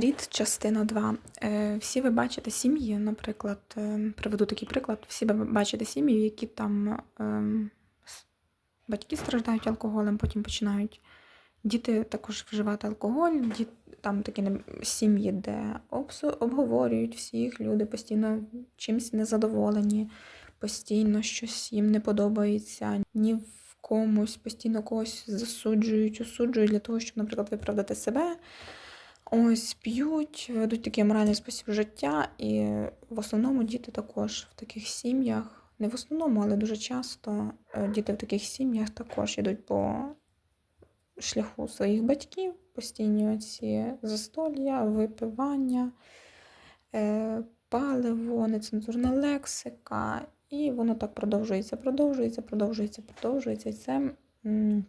Рід, частина 2. Е, Всі ви бачите сім'ї, наприклад, е, приведу такий приклад. Всі ви бачите сім'ї, які там ем, батьки страждають алкоголем, потім починають діти також вживати алкоголь. Там такі сім'ї, де обговорюють всіх, люди постійно чимось незадоволені, постійно щось їм не подобається, ні в комусь, постійно когось засуджують, осуджують для того, щоб, наприклад, виправдати себе. Ось п'ють, ведуть такий аморальний спосіб життя, і в основному діти також в таких сім'ях, не в основному, але дуже часто е, діти в таких сім'ях також йдуть по шляху своїх батьків, постійні ці застолля, випивання, е, паливо, нецензурна лексика, і воно так продовжується, продовжується, продовжується, продовжується. І це м,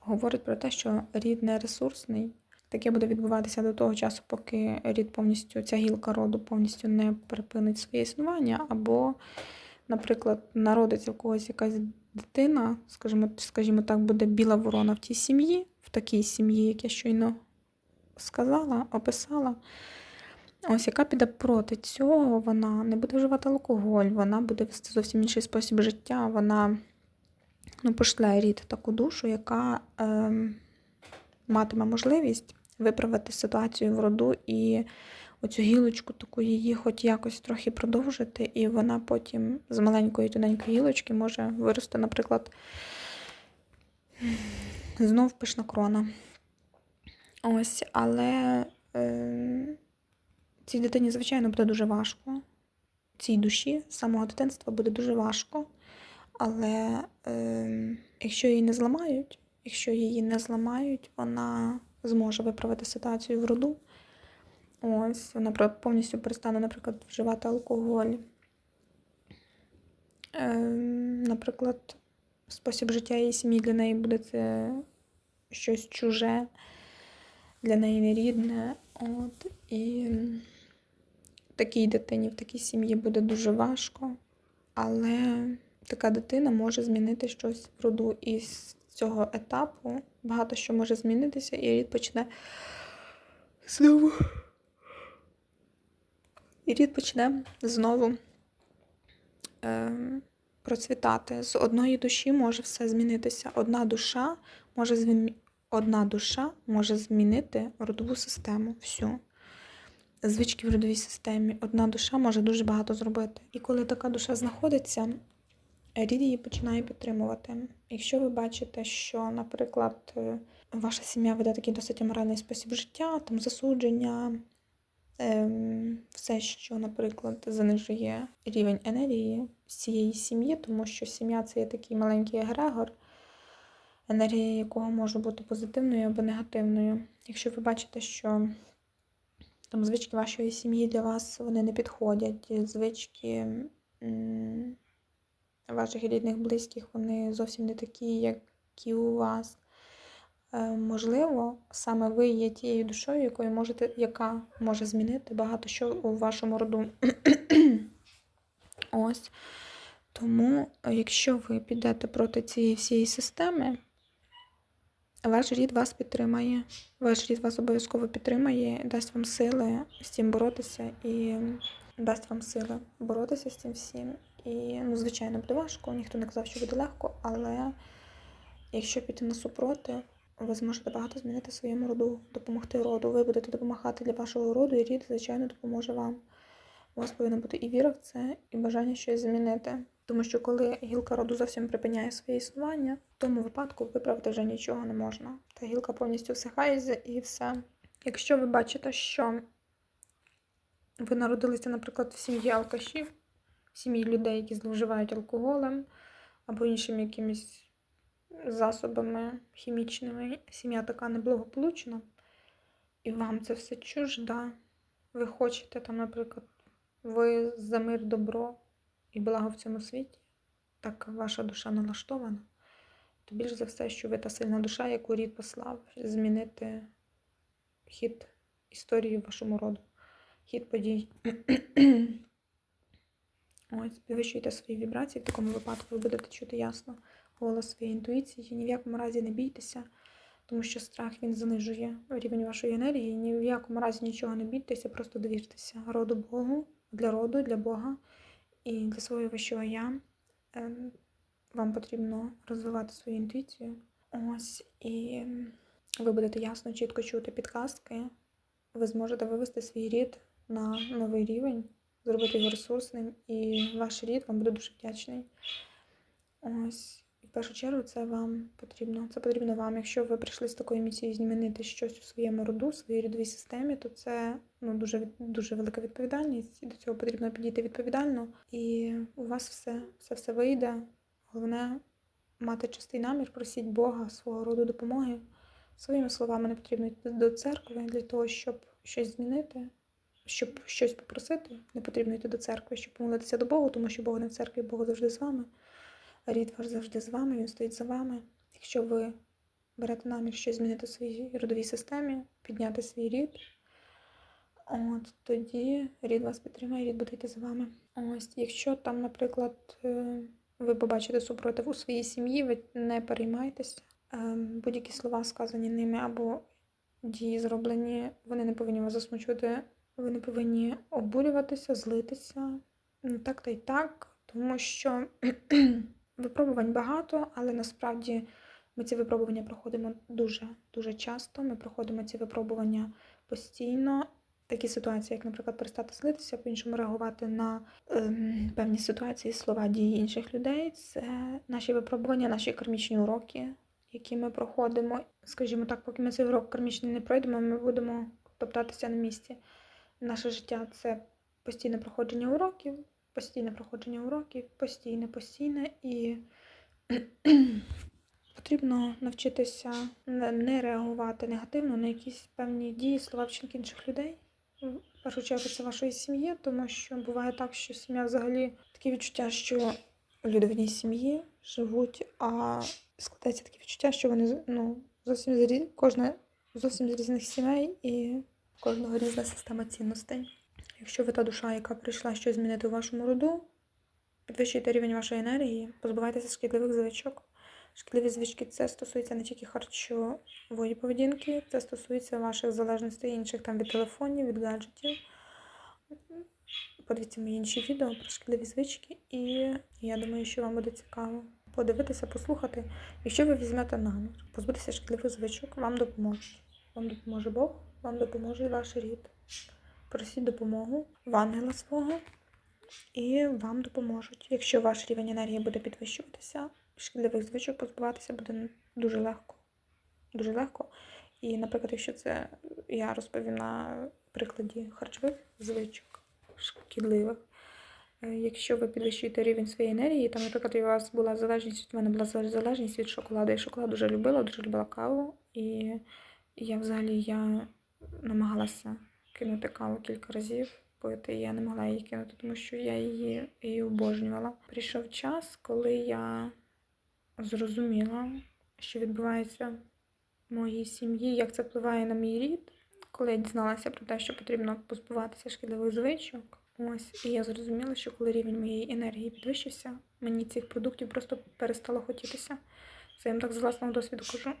говорить про те, що рід не ресурсний. Таке буде відбуватися до того часу, поки рід повністю, ця гілка роду повністю не припинить своє існування, або, наприклад, народиться в когось якась дитина, скажімо, скажімо так, буде біла ворона в тій сім'ї, в такій сім'ї, як я щойно сказала, описала. Ось яка піде проти цього, вона не буде вживати алкоголь, вона буде вести зовсім інший спосіб життя, вона ну, пошле рід таку душу, яка ем, матиме можливість виправити ситуацію в роду і оцю гілочку таку її хоч якось трохи продовжити, і вона потім з маленької тоненької гілочки може вирости, наприклад, знов пишна крона. Ось, але е, цій дитині, звичайно, буде дуже важко. Цій душі з самого дитинства буде дуже важко. Але е, якщо її не зламають, якщо її не зламають, вона зможе виправити ситуацію в роду. Ось, вона повністю перестане, наприклад, вживати алкоголь. Е, наприклад, спосіб життя її сім'ї для неї буде це щось чуже, для неї нерідне. От, і такій дитині в такій сім'ї буде дуже важко, але така дитина може змінити щось в роду. І з цього етапу багато що може змінитися, і рід почне знову. І рід почне знову е, процвітати. З одної душі може все змінитися. Одна душа може змі... Одна душа може змінити родову систему. Всю. Звички в родовій системі. Одна душа може дуже багато зробити. І коли така душа знаходиться, рід її починає підтримувати. Якщо ви бачите, що, наприклад, е, ваша сім'я веде такий досить аморальний спосіб життя, там засудження, ем, все, що, наприклад, занижує рівень енергії з цієї сім'ї, тому що сім'я це є такий маленький егрегор, енергія якого може бути позитивною або негативною. Якщо ви бачите, що там звички вашої сім'ї для вас вони не підходять, звички ваших рідних, близьких, вони зовсім не такі, які у вас. Е, можливо, саме ви є тією душою, якою можете, яка може змінити багато що у вашому роду. Ось. Тому, якщо ви підете проти цієї всієї системи, ваш рід вас підтримає. Ваш рід вас обов'язково підтримає, дасть вам сили з цим боротися і дасть вам сили боротися з цим всім. І, ну, звичайно, буде важко, ніхто не казав, що буде легко, але якщо піти на супроти, ви зможете багато змінити своєму роду, допомогти роду. Ви будете допомагати для вашого роду, і рід, звичайно, допоможе вам. У вас повинна бути і віра в це, і бажання щось змінити. Тому що коли гілка роду зовсім припиняє своє існування, в тому випадку виправити вже нічого не можна. Та гілка повністю всихає і все. Якщо ви бачите, що ви народилися, наприклад, в сім'ї алкашів, сім'ї людей, які зловживають алкоголем або іншими якимись засобами хімічними, сім'я така неблагополучна, і вам це все чужда. Ви хочете там, наприклад, ви за мир, добро і благо в цьому світі, так ваша душа налаштована, то більш за все, що ви та сильна душа, яку рід послав, змінити хід історії вашому роду, хід подій. Ось, підвищуйте свої вібрації. В такому випадку ви будете чути ясно голос своєї інтуїції. Ні в якому разі не бійтеся, Тому що страх він занижує рівень вашої енергії. Ні в якому разі нічого не бійтеся, просто довіртеся роду Богу, для роду, для Бога і для свого вищого я. Ем, Вам потрібно розвивати свою інтуїцію. Ось, і ви будете ясно, чітко чути підказки. Ви зможете вивести свій рід на новий рівень, зробити його ресурсним, і ваш рід вам буде дуже вдячний. Ось, і в першу чергу це вам потрібно. Це потрібно вам. Якщо ви прийшли з такою місією змінити щось у своєму роду, у своїй рядовій системі, то це ну, дуже, дуже велика відповідальність. І до цього потрібно підійти відповідально. І у вас все, все, все вийде. Головне мати чистий намір, просіть Бога свого роду допомоги. Своїми словами не потрібно йти до церкви для того, щоб щось змінити, щоб щось попросити. Не потрібно йти до церкви, щоб помолитися до Бога, тому що Бог не в церкві, Бог завжди з вами. Рід ваш завжди з вами, він стоїть за вами. Якщо ви берете намір щось змінити в своїй родовій системі, підняти свій рід, от тоді рід вас підтримає, рід буде йти за вами. Ось, якщо там, наприклад, е, ви побачите супротив у своїй сім'ї, ви не переймайтеся. Ем, Будь-які слова сказані ними або дії зроблені, вони не повинні вас засмучувати, ви не повинні обурюватися, злитися. Ну так та й так, тому що випробувань багато, але насправді ми ці випробування проходимо дуже дуже часто. Ми проходимо ці випробування постійно. Такі ситуації, як, наприклад, перестати злитися, по-іншому реагувати на ем, певні ситуації, слова, дії інших людей. Це наші випробування, наші кармічні уроки, які ми проходимо. Скажімо так, поки ми цей урок кармічний не пройдемо, ми будемо топтатися на місці. Наше життя це постійне проходження уроків, постійне проходження уроків, постійне, постійне і потрібно навчитися не реагувати негативно на якісь певні дії, слова вчинки інших людей. В першу чергу це вашої сім'ї, тому що буває так, що сім'я взагалі таке відчуття, що люди в одній сім'ї живуть, а складається таке відчуття, що вони ну, зовсім з кожна зовсім з різних сімей і кожного різна система цінностей. Якщо ви та душа, яка прийшла щось змінити у вашому роду, підвищуйте рівень вашої енергії, позбувайтеся шкідливих звичок. Шкідливі звички це стосується не тільки харчової поведінки, це стосується ваших залежностей інших там від телефонів, від гаджетів. Подивіться мої інші відео про шкідливі звички, і я думаю, що вам буде цікаво подивитися, послухати. Якщо ви візьмете намір, позбутися шкідливих звичок, вам допоможуть. Вам допоможе Бог, вам допоможе ваш рід. Просіть допомогу в ангела свого, і вам допоможуть. Якщо ваш рівень енергії буде підвищуватися, шкідливих звичок позбуватися буде дуже легко. Дуже легко. І, наприклад, якщо це я розповім на прикладі харчових звичок шкідливих. Е, Якщо ви підвищуєте рівень своєї енергії, там, наприклад, у вас була залежність, у мене була залежність від шоколаду. Я шоколад дуже любила, дуже любила каву. І я взагалі я намагалася кинути каву кілька разів пити, і я не могла її кинути, тому що я її, її обожнювала. Прийшов час, коли я зрозуміла, що відбувається в моїй сім'ї, як це впливає на мій рід, коли я дізналася про те, що потрібно позбуватися шкідливих звичок. Ось, і я зрозуміла, що коли рівень моєї енергії підвищився, мені цих продуктів просто перестало хотітися. Це я вам так з власного досвіду кажу.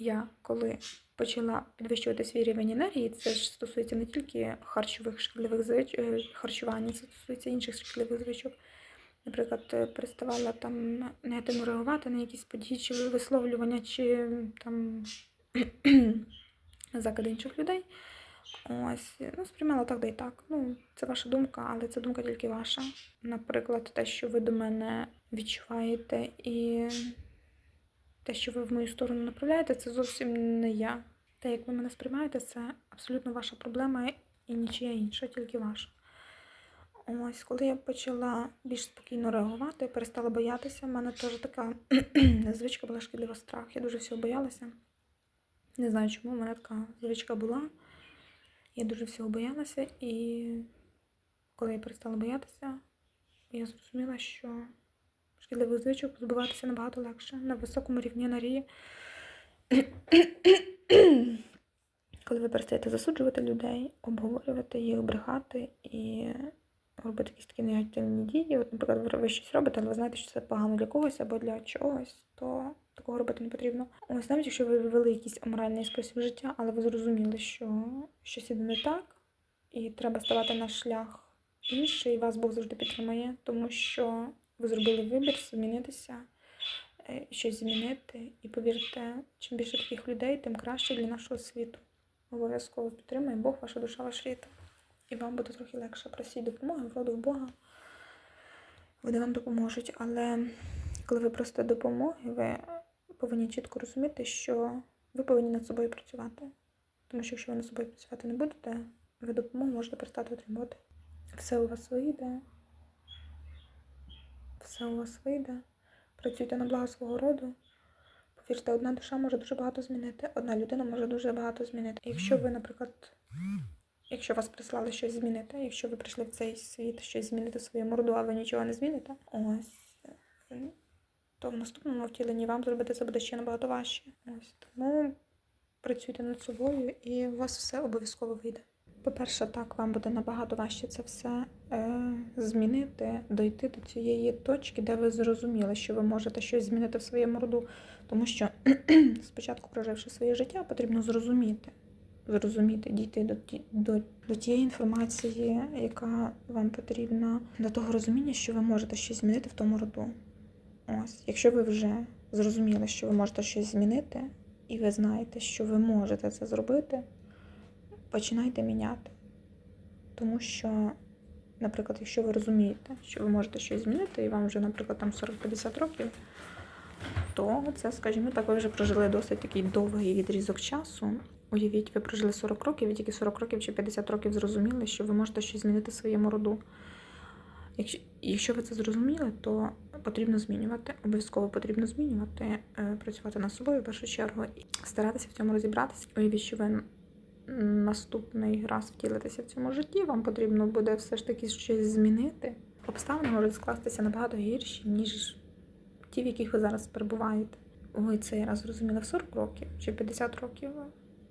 Я коли почала підвищувати свій рівень енергії, це ж стосується не тільки харчових шкідливих звичок, харчування, це стосується інших шкідливих звичок. Наприклад, е, переставала там негативно реагувати на якісь події чи висловлювання, чи там закиди інших людей. Ось, ну, сприймала так, да й так. Ну, це ваша думка, але це думка тільки ваша. Наприклад, те, що ви до мене відчуваєте, і те, що ви в мою сторону направляєте, це зовсім не я. Те, як ви мене сприймаєте, це абсолютно ваша проблема і нічия інша, тільки ваша. Ось, коли я почала більш спокійно реагувати, перестала боятися, в мене теж така звичка була шкідлива страх. Я дуже всього боялася. Не знаю, чому в мене така звичка була. Я дуже всього боялася, і коли я перестала боятися, я зрозуміла, що шкідливих звичок позбуватися набагато легше на високому рівні енергії. Коли ви перестаєте засуджувати людей, обговорювати їх, брехати і робити якісь такі негативні дії. От, наприклад, ви щось робите, але ви знаєте, що це погано для когось або для чогось, то Такого робити не потрібно. Ось навіть якщо ви ввели якийсь аморальний спосіб життя, але ви зрозуміли, що щось іде не так, і треба ставати на шлях інший, вас Бог завжди підтримує, тому що ви зробили вибір змінитися, е, щось змінити. І повірте, чим більше таких людей, тим краще для нашого світу. Обов'язково підтримує Бог, ваша душа, ваш світ. І вам буде трохи легше. Просіть допомоги, вроду в Бога. Вони вам допоможуть. Але коли ви просите допомоги, ви повинні чітко розуміти, що ви повинні над собою працювати. Тому що якщо ви над собою працювати не будете, ви допомогу можете перестати отримувати. Все у вас вийде. Все у вас вийде. Працюйте на благо свого роду. Повірте, одна душа може дуже багато змінити, одна людина може дуже багато змінити. Якщо ви, наприклад, якщо вас прислали щось змінити, якщо ви прийшли в цей світ щось змінити своєму роду, а ви нічого не зміните, ось то в наступному втіленні вам зробити це буде ще набагато важче. Ось тому працюйте над собою і у вас все обов'язково вийде. По-перше, так, вам буде набагато важче це все е, змінити, дойти до цієї точки, де ви зрозуміли, що ви можете щось змінити в своєму роду. Тому що спочатку, проживши своє життя, потрібно зрозуміти, зрозуміти, дійти до, до, до тієї інформації, яка вам потрібна, до того розуміння, що ви можете щось змінити в тому роду. Ось, якщо ви вже зрозуміли, що ви можете щось змінити, і ви знаєте, що ви можете це зробити, починайте міняти. Тому що, наприклад, якщо ви розумієте, що ви можете щось змінити, і вам вже, наприклад, там 40-50 років, то це, скажімо так, ви вже прожили досить такий довгий відрізок часу. Уявіть, ви прожили 40 років, і тільки 40 років чи 50 років зрозуміли, що ви можете щось змінити в своєму роду. Якщо, якщо ви це зрозуміли, то потрібно змінювати. Обов'язково потрібно змінювати, е, працювати над собою в першу чергу і старатися в цьому розібратися. Уявіть, що ви наступний раз втілитеся в цьому житті, вам потрібно буде все ж таки щось змінити. Обставини можуть скластися набагато гірші, ніж ті, в яких ви зараз перебуваєте. Ви цей раз зрозуміли в 40 років чи 50 років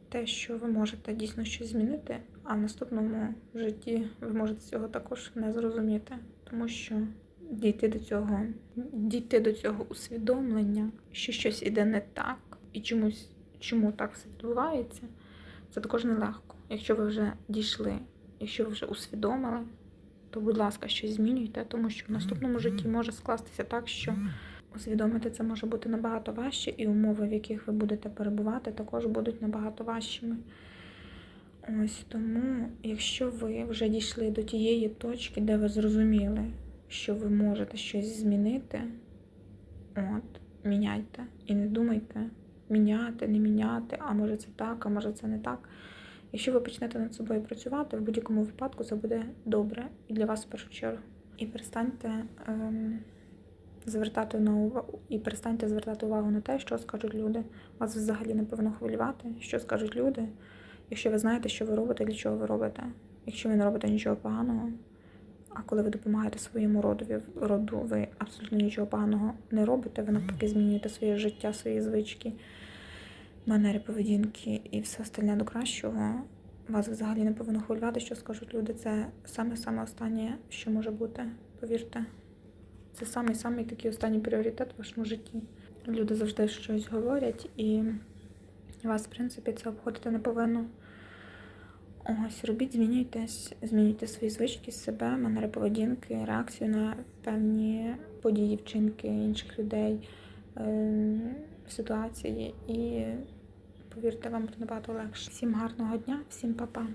те, що ви можете дійсно щось змінити, а в наступному житті ви можете цього також не зрозуміти, тому що дійти до цього, дійти до цього усвідомлення, що щось іде не так, і чомусь чому так все відбувається, це також нелегко. Якщо ви вже дійшли, якщо ви вже усвідомили, то, будь ласка, щось змінюйте, тому що в наступному житті може скластися так, що усвідомити це може бути набагато важче, і умови, в яких ви будете перебувати, також будуть набагато важчими. Ось тому, якщо ви вже дійшли до тієї точки, де ви зрозуміли, що ви можете щось змінити, от, міняйте. І не думайте міняти, не міняти, а може це так, а може це не так. Якщо ви почнете над собою працювати, в будь-якому випадку це буде добре і для вас в першу чергу. І перестаньте ем, звертати на увагу і перестаньте звертати увагу на те, що скажуть люди. Вас взагалі не повинно хвилювати, що скажуть люди. Якщо ви знаєте, що ви робите, для чого ви робите. Якщо ви не робите нічого поганого, а коли ви допомагаєте своєму родові, роду, ви абсолютно нічого поганого не робите, ви навпаки змінюєте своє життя, свої звички, манери поведінки і все остальне до кращого. Вас взагалі не повинно хвилювати, що скажуть люди. Це саме-саме останнє, що може бути. Повірте. Це самий-самий такий останній пріоритет в вашому житті. Люди завжди щось говорять, і вас, в принципі, це обходити не повинно. Ось, робіть, змінюйтесь, змінюйте свої звички, себе, манери поведінки, реакцію на певні події, вчинки інших людей, ем, ситуації. І повірте, вам буде набагато легше. Всім гарного дня, всім па-па.